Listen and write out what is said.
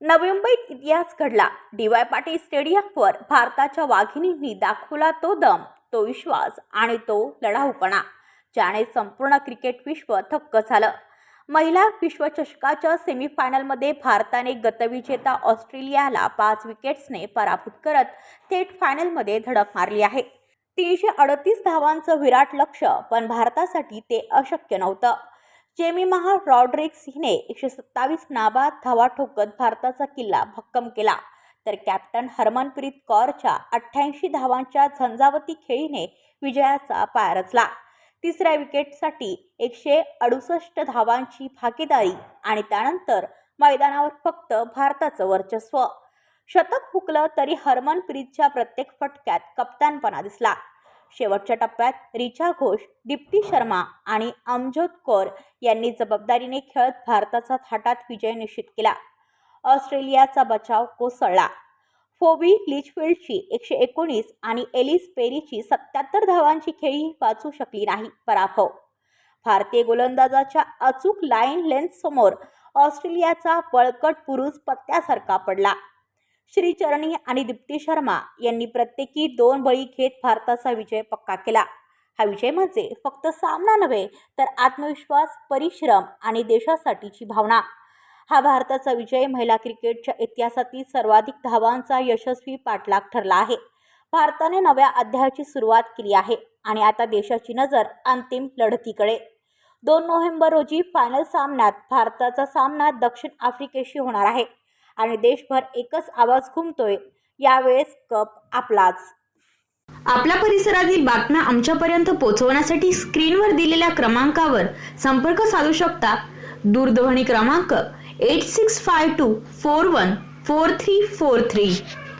नवी मुंबईत इतिहास घडला. डीवाय पाटील स्टेडियमवर भारताच्या वाघिणींनी दाखवला तो दम तो विश्वास आणि तो लढाऊपणा ज्याने संपूर्ण क्रिकेट विश्व थक्क झालं. महिला विश्वचषकाच्या सेमीफायनलमध्ये भारताने गतविजेता ऑस्ट्रेलियाला पाच विकेट्सने पराभूत करत थेट फायनलमध्ये धडक मारली आहे. तीनशे अडतीस धावांचं विराट लक्ष पण भारतासाठी ते अशक्य नव्हतं. जेमिमाहा रॉड्रिक्स हिने एकशे सत्तावीस नाबाद धावा ठोकत भारताचा किल्ला भक्कम केला. तर कॅप्टन हरमनप्रीत कौरच्या अठ्ठ्याऐंशी धावांच्या झंझावती खेळीने विजयाचा पाय रचला. तिसऱ्या विकेटसाठी एकशे अडुसष्ट धावांची भागीदारी आणि त्यानंतर मैदानावर फक्त भारताचं वर्चस्व. शतक हुकलं तरी हरमनप्रीतच्या प्रत्येक फटक्यात कप्तानपणा दिसला. शेवटच्या टप्प्यात रिचा घोष दीप्ती शर्मा आणि अमजोत कौर यांनी जबाबदारीने खेळत भारताचा थाटात विजय निश्चित केला. ऑस्ट्रेलियाचा बचाव कोसळला. फोबी लिचफिल्डची एकशे एकोणीस आणि एलिस पेरीची सत्याहत्तर धावांची खेळी वाचू शकली नाही. पराभव. भारतीय गोलंदाजाच्या अचूक लाईन लेन्थसमोर ऑस्ट्रेलियाचा बळकट पुरुष पत्त्यासारखा पडला. श्रीचरणी आणि दीप्ती शर्मा यांनी प्रत्येकी दोन बळी घेत भारताचा विजय पक्का केला. हा विजय म्हणजे फक्त सामना नव्हे तर आत्मविश्वास परिश्रम आणि देशासाठीची भावना. हा भारताचा विजय महिला क्रिकेटच्या इतिहासातील सर्वाधिक धावांचा यशस्वी पाठलाग ठरला आहे. भारताने नव्या अध्यायाची सुरुवात केली आहे आणि आता देशाची नजर अंतिम लढतीकडे. दोन नोव्हेंबर रोजी फायनल सामन्यात भारताचा सामना दक्षिण आफ्रिकेशी होणार आहे आणि देशभर एकच आवाज घुमतोय यावेळेस कप आपलाच. आपल्या परिसरातील बातम्या आमच्यापर्यंत पोहोचवण्यासाठी स्क्रीनवर दिलेल्या क्रमांकावर संपर्क साधू शकता. दूरध्वनी क्रमांक 8652414343